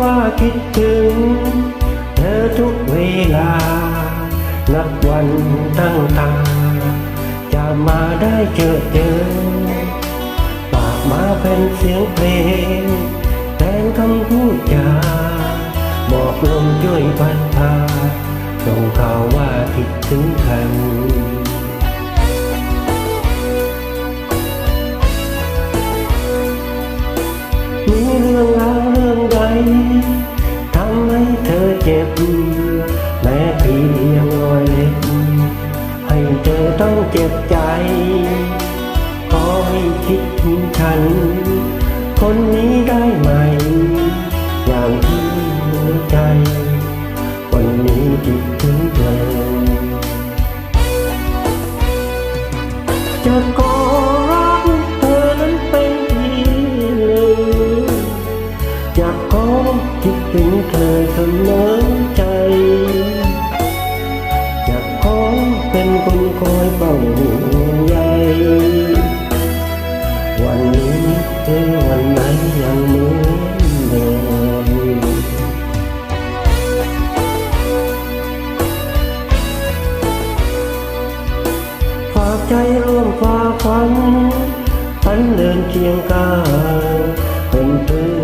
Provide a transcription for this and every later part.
ว่าคิดถึง เธอทุกเวลา นับวันตั้งตาจะมาได้เจอเจอ ปากมาเป็นเสียงเพลงแทนคำพูดจาบอกลมช่วยพัดพาส่งข่าวว่าคิดถึงกัน จ็บแม้เพียงรอยเล็บให้เธอต้องเจ็บใจขอให้คิดถึงฉัน คนนี้ วันนี้หรือวันไหนยังเหมือนเดิมฝากใจร่วมฝ่าฟันฝันเดินเคียงกายเป็นเพื่อน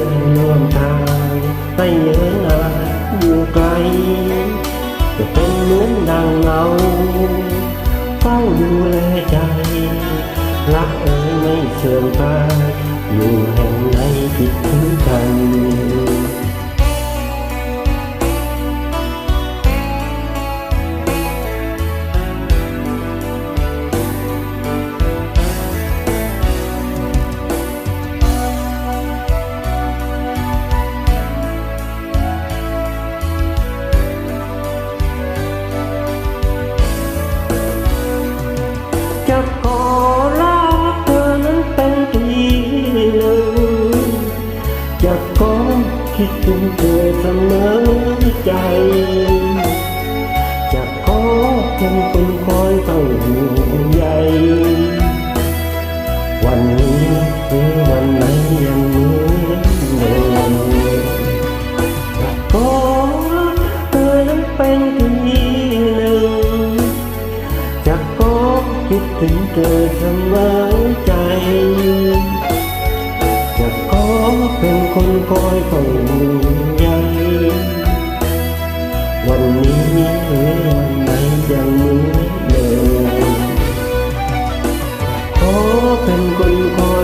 คิดถึงเธอเสมอใจ จะขอเป็นคนคอยเฝ้าห่วงใยวันนี้หรือวันไหนยังเหมือนเดิมจะขอเธอนั้นเป็นที่หนึ่ง จะขอคิดถึงเธอเสมอ khôn côi cùng nhau quần ní mây dần mưa đời có tình con côi